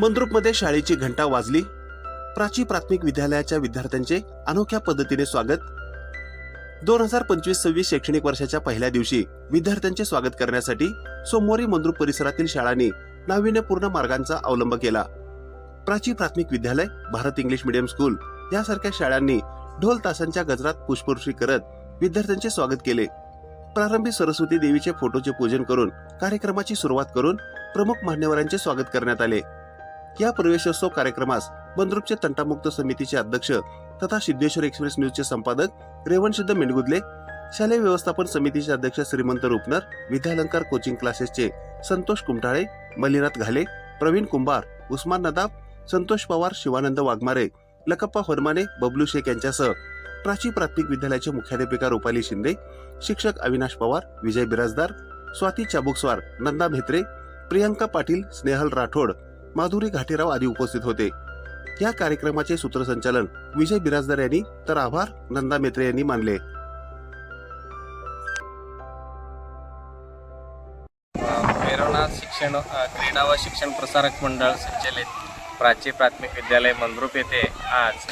मंद्रुपमध्ये शाळेची घंटा वाजली. प्राची प्राथमिक विद्यालयाच्या विद्यार्थ्यांचे अनोख्या पद्धतीने स्वागत. दोन हजार पंचवीस सव्वीस शैक्षणिक वर्षाच्या पहिल्या दिवशी विद्यार्थ्यांचे स्वागत करण्यासाठी सोमवारी मंद्रुप परिसरातील शाळांनी नाविन्यपूर्ण मार्गांचा अवलंब केला. प्राची प्राथमिक विद्यालय भारत इंग्लिश मीडियम स्कूल यासारख्या शाळांनी ढोल तासांच्या गजरात पुष्पवृष्टी करत विद्यार्थ्यांचे स्वागत केले. प्रारंभी सरस्वती देवीचे फोटोचे पूजन करून कार्यक्रमाची सुरुवात करून प्रमुख मान्यवरांचे स्वागत करण्यात आले. या प्रवेशोत्सव कार्यक्रमास बंदरूपचे तंटामुक्त समितीचे अध्यक्ष तथा सिद्धेश्वर एक्सप्रेस न्यूजचे संपादक रेवणसिद्ध मेंडगुदले शालेय व्यवस्थापन समितीचे अध्यक्ष श्रीमंत रुपनर विद्यालंकार कोचिंग क्लासेसचे संतोष कुमठाळे मल्लीनाथ घाले प्रवीण कुंभार उस्मान नदाब संतोष पवार शिवानंद वाघमारे लकप्पा फरमाने बबलू शेख यांच्यासह प्राची प्राथमिक विद्यालयाचे मुख्याध्यापिका रुपाली शिंदे शिक्षक अविनाश पवार विजय बिराजदार स्वाती चाबुकस्वार नंदा म्हेत्रे प्रियांका पाटील स्नेहल राठोड माधुरी घाटेराव आदी उपस्थित होते. या कार्यक्रमाचे सूत्रसंचालन विजय बिराजदार यांनी तर आभार नंदा मेत्रे यांनी मानले. प्रेरणा शिक्षण क्रीडा व शिक्षण प्रसारक मंडळ संचालित प्राची प्राथमिक विद्यालय मंद्रुप येथे आज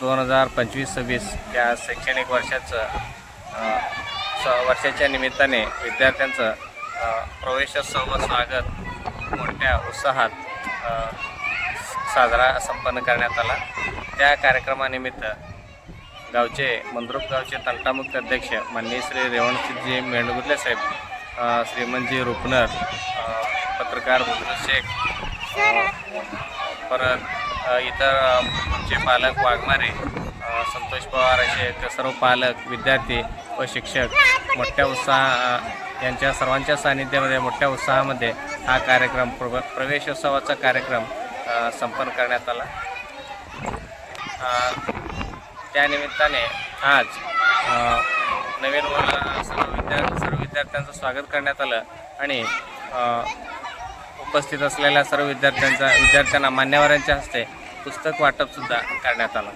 दोन हजार पंचवीस सव्वीस या शैक्षणिक वर्षाचं स- वर्षाच्या निमित्ताने विद्यार्थ्यांचं प्रवेशोत्सव व स्वागत मोठ्या उत्साहात साजरा संपन्न करण्यात आला. त्या कार्यक्रमानिमित्त गावचे मंद्रुप गावचे तंटामुक्त अध्यक्ष माननीय श्री रेवणसिद्धजी मेंढगुदले साहेब श्रीमंतजी रुपनर पत्रकार बुद्रू शेख परत इतर जे पालक वाघमारे संतोष पवार असे ते सर्व पालक विद्यार्थी व शिक्षक मोठ्या उत्साह यांच्या सर्वांच्या सानिध्यामध्ये मोठ्या उत्साहामध्ये हा कार्यक्रम प्र प्रवेशोत्सवाचा कार्यक्रम संपन्न करण्यात आला. त्यानिमित्ताने आज नवीन व सर्व विद्यार्थी सर्व विद्यार्थ्यांचं स्वागत करण्यात आलं आणि उपस्थित असलेल्या सर्व विद्यार्थ्यांचा विद्यार्थ्यांना मान्यवरांच्या हस्ते पुस्तक वाटपसुद्धा करण्यात आलं.